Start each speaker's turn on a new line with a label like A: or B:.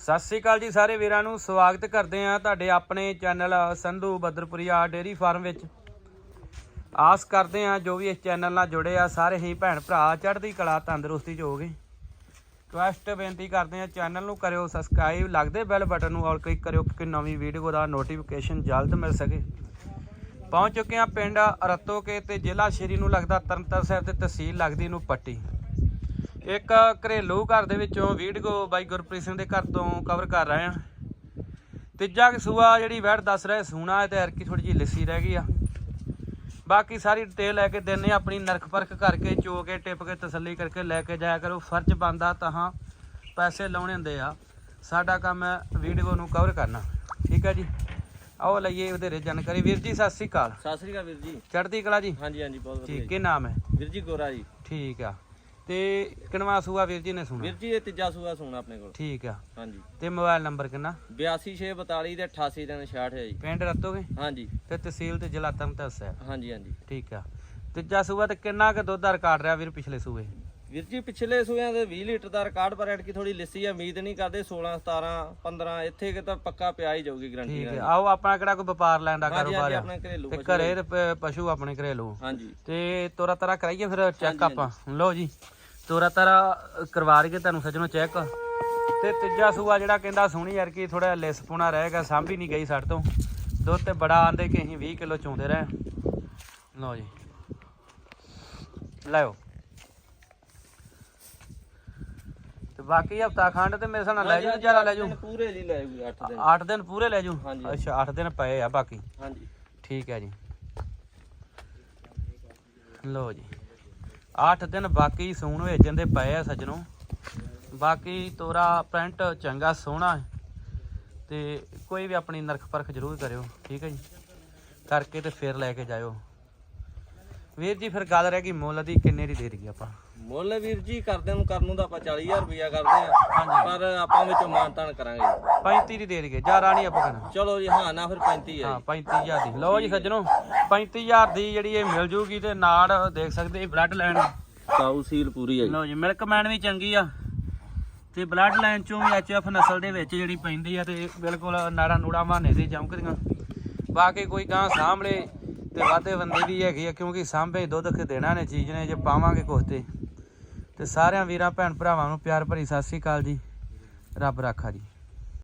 A: ਸਤਿ ਸ੍ਰੀ ਅਕਾਲ ਜੀ ਸਾਰੇ ਵੀਰਾਂ ਨੂੰ, ਸਵਾਗਤ ਕਰਦੇ ਆ ਤੁਹਾਡੇ ਆਪਣੇ channel Sandhu Badarpuria dairy farm ਵਿੱਚ। ਆਸ ਕਰਦੇ ਆ ਜੋ ਵੀ ਇਸ ਚੈਨਲ ਨਾਲ ਜੁੜੇ ਆ, ਸਾਰੇ ਹੀ ਭੈਣ ਭਰਾ ਚੜ੍ਹਦੀ ਕਲਾ, ਤੰਦਰੁਸਤੀ ਚ ਹੋਗੇ ਰਿਕਵੈਸਟ ਬੇਨਤੀ ਕਰਦੇ ਆ ਚੈਨਲ ਨੂੰ ਕਰਿਓ ਸਬਸਕ੍ਰਾਈਬ, ਲੱਗਦੇ ਬੈਲ ਬਟਨ ਨੂੰ ਆਲ ਕਲਿੱਕ ਕਰਿਓ ਕਿ ਨਵੀਂ ਵੀਡੀਓ ਦਾ ਨੋਟੀਫਿਕੇਸ਼ਨ ਜਲਦ ਮਿਲ ਸਕੇ। ਪਹੁੰਚ ਚੁੱਕੇ ਆ ਪਿੰਡ ਰਤੋਕੇ ਤੇ ਜ਼ਿਲ੍ਹਾ ਸ਼੍ਰੀ ਨੂੰ ਲੱਗਦਾ ਤਰਨਤਾਰਨ ਸਾਹਿਬ ਤੇ ਤਹਿਸੀਲ ਲੱਗਦੀ ਨੂੰ ਪੱਟੀ। ਇੱਕ ਘਰੇਲੂ ਘਰ ਦੇ ਵਿੱਚੋਂ ਵੀਡੀਓ ਬਾਈ ਗੁਰਪ੍ਰੀਤ ਸਿੰਘ ਦੇ ਘਰ ਤੋਂ ਕਵਰ ਕਰ ਰਹੇ ਆ ਤੀਜਾ ਸੂਆ ਜਿਹੜੀ ਵੈੜ ਦੱਸ ਰਿਹਾ ਸੂਣਾ ਹੈ ਤੇ ਹਰਕੀ ਥੋੜੀ ਜਿਹੀ ਲਿੱਸੀ ਰਹਿ ਗਈ ਆ। ਬਾਕੀ ਸਾਰੀ ਡਿਟੇਲ ਲੈ ਕੇ ਦਿੰਨੇ ਆਪਣੀ ਨਰਖ ਪਰਖ ਕਰਕੇ ਚੋ ਕੇ ਟਿਪ ਕੇ ਤਸੱਲੀ ਕਰਕੇ ਲੈ ਕੇ ਜਾਇਆ ਕਰੋ। ਫਰਜ਼ ਬੰਦਾ ਤਾਂ ਪੈਸੇ ਲਾਉਣੇ ਹੁੰਦੇ ਆ। ਸਾਡਾ ਕੰਮ ਹੈ ਵੀਡੀਓ ਨੂੰ ਕਵਰ ਕਰਨਾ। ਠੀਕ ਹੈ ਜੀ? ਆਓ ਲਈਏ ਵਧੇਰੇ ਜਾਣਕਾਰੀ। ਵੀਰ ਜੀ ਸਤਿ ਸ੍ਰੀ ਅਕਾਲ।
B: ਸਤਿ ਸ੍ਰੀ ਅਕਾਲ ਵੀਰ ਜੀ।
A: ਚੜ੍ਹਦੀ ਕਲਾ ਜੀ?
B: ਹਾਂਜੀ ਹਾਂਜੀ ਬਹੁਤ ਵਧੀਆ
A: ਠੀਕ
B: ਜੀ।
A: ਕੀ ਨਾਮ ਹੈ?
B: ਵੀਰ ਜੀ ਗੋਰਾ ਜੀ।
A: ਠੀਕ ਆ। ਤੇ ਕਿਨਵਾ ਸੂਆ ਵੀਰ ਜੀ ਨੇ ਸੁਣਾ?
B: ਵੀਰ ਜੀ ਇਹ ਤੀਜਾ ਸੂਆ ਸੁਣਾ ਆਪਣੇ ਕੋਲ।
A: ਠੀਕ ਆ।
B: ਹਾਂਜੀ।
A: ਤੇ ਮੋਬਾਈਲ ਨੰਬਰ ਕਿੰਨਾ?
B: 82642 ਤੇ 88 ਦਿਨ 66 ਹੈ ਜੀ।
A: ਪਿੰਡ ਰਤੋਗੇ?
B: ਹਾਂਜੀ।
A: ਤੇ ਤਹਿਸੀਲ ਤੇ ਜ਼ਿਲ੍ਹਾ ਤਰਨਤਾਰਨ ਸਾਹਿਬ
B: ਹਾਂਜੀ ਹਾਂਜੀ।
A: ਠੀਕ ਆ। ਤੀਜਾ ਸੂਆ ਤੇ ਕਿੰਨਾ ਕੁ ਦੁੱਧ ਦਾ ਰਿਕਾਰਡ ਰਿਹਾ ਵੀਰ ਪਿਛਲੇ ਸੂਏ?
B: ਵੀਰ ਜੀ ਪਿਛਲੇ ਸੂਆਂ ਦੇ 20 ਲੀਟਰ ਦਾ ਰਿਕਾਰਡ ਪਰ ਐਟ ਕੀ ਥੋੜੀ ਲਿੱਸੀ ਆ ਉਮੀਦ ਨਹੀਂ ਕਰਦੇ 16 17 15 ਇੱਥੇ ਕਿ ਤਾਂ ਪੱਕਾ ਪਿਆ ਹੀ ਜਾਊਗੀ ਗਰੰਟੀ
A: ਠੀਕ ਹੈ ਆਓ ਆਪਣਾ ਕਿਹੜਾ ਕੋਈ ਵਪਾਰ ਲੈਣ ਦਾ ਕਾਰੋਬਾਰ ਆ। ਤੇ ਘਰੇ ਤੇ ਪ- ਪਸ਼ੂ ਆਪਣੇ ਘਰੇਲੂ।
B: ਹਾਂਜੀ।
A: ਤੇ ਤੋਰਾ ਤਰਾ ਕਰਾਈਏ ਫਿਰ ਚੈੱਕ ਆਪਾਂ। ਲਓ ਜੀ। ਤੋਰਾ ਤਰਾ ਕਰਵਾ ਰਹੀਏ ਤੁਹਾਨੂੰ ਸੱਜਣੋ ਚੈੱਕ ਤੇ ਤੀਜਾ ਸੂਆ ਜਿਹੜਾ ਕਹਿੰਦਾ ਸੋਹਣੀ ਯਾਰ ਕੀ ਥੋੜਾ ਲਿਸ ਪੁਣਾ ਰਹੇਗਾ ਸਾਂਭੀ ਨਹੀਂ ਗਈ ਸਾਡੇ ਤੋਂ। ਦੁੱਧ ਤੇ ਬੜਾ ਆਂਦੇ ਕਿ ਅਸੀਂ 20 ਕਿਲੋ ਚੋਂਦੇ ਰਹੇ। ਲਓ ਜੀ। ਲਿਓ। ਤੇ ਬਾਕੀ ਹਫਤਾ ਖੰਡ ਤੇ ਮੇਰੇ ਸਾਹ ਲੈ ਜੂ ਜਰਾ ਲੈ ਜੂ
B: ਪੂਰੇ ਲਈ ਲੈ ਜੂ 8 ਦਿਨ।
A: 8 ਦਿਨ ਪੂਰੇ ਲੈ ਜੂ। ਅੱਛਾ 8 ਦਿਨ ਪਏ ਆ ਬਾਕੀ।
B: ਹਾਂਜੀ।
A: ਠੀਕ ਹੈ ਜੀ। ਲਓ ਜੀ। 8 ਦਿਨ ਬਾਕੀ ਸੂਣ ਵੇਚਣ ਦੇ ਪਏ ਆ ਸੱਜਣੋ। ਬਾਕੀ ਤੋਰਾ ਪ੍ਰਿੰਟ ਚੰਗਾ ਸੋਹਣਾ ਹੈ। ਤੇ ਕੋਈ ਵੀ ਆਪਣੀ ਨਰਖ ਪਰਖ ਜ਼ਰੂਰ ਕਰਿਓ, ਠੀਕ ਹੈ ਜੀ? ਕਰਕੇ ਤੇ ਫਿਰ ਲੈ ਕੇ ਜਾਇਓ। ਵੀਰ ਜੀ, ਫਿਰ ਗੱਲ ਰਹਿ ਗਈ ਮੁੱਲ ਦੀ, ਕਿੰਨੇ ਦੀ ਦੇ ਰਹੀ ਆਪਾਂ?
B: ਮੁੱਲ ਵੀਰ ਜੀ ਕਰਦੇ ਨੂੰ ਕਰਨ ਨੂੰ ਤਾਂ ਆਪਾਂ 40000 ਰੁਪਇਆ ਕਰਦੇ ਆ ਪਰ ਆਪਾਂ ਵਿੱਚੋਂ ਮਾਨਤਾਨ ਕਰਾਂਗੇ
A: 35 ਦੀ ਦੇ ਰਹੀ ਜਾ ਰਾਣੀ ਆਪਾਂ ਕਹਿਣਾ
B: ਚਲੋ ਜੀ ਹਾਂ ਨਾ ਫਿਰ 35 ਹੈ
A: ਹਾਂ 35000 ਦੀ। ਲਓ ਜੀ ਸੱਜਣੋ 35000 ਦੀ ਜਿਹੜੀ ਇਹ ਮਿਲ ਜੂਗੀ ਤੇ ਨਾੜ ਦੇਖ ਸਕਦੇ ਬਲੱਡ ਲਾਈਨ
B: ਕਾਊ ਸੀਲ ਪੂਰੀ ਹੈ
A: ਲਓ ਜੀ ਮਿਲਕ ਮੈਨ ਵੀ ਚੰਗੀ ਆ। ਤੇ ਬਲੱਡ ਲਾਈਨ ਚੋਂ ਵੀ ਐਚਐਫ ਨਸਲ ਦੇ ਵਿੱਚ ਜਿਹੜੀ ਪੈਂਦੀ ਆ ਤੇ ਬਿਲਕੁਲ ਨਾੜਾ ਨੂੜਾ ਮਾਨੇ ਦੀ ਚਮਕਦੀਆਂ। ਬਾਕੀ ਕੋਈ ਗਾਂ ਸਾਹਮਣੇ ਤੇ ਵਾਧੇ ਬੰਦੇ ਵੀ ਹੈਗੇ ਆ ਕਿਉਂਕਿ ਸਾਂਭੇ ਦੁੱਧ ਦੇਣਾ ਨੇ ਚੀਜ਼ ਨੇ ਜੇ ਪਾਵਾਂਗੇ ਕੁਛ ਤੇ। ਤੇ ਸਾਰਿਆਂ ਵੀਰਾਂ, ਭੈਣ ਭਰਾਵਾਂ ਨੂੰ ਪਿਆਰ ਭਰੀ ਸਤਿ ਸ੍ਰੀ ਅਕਾਲ ਜੀ। ਰੱਬ ਰਾਖਾ ਜੀ।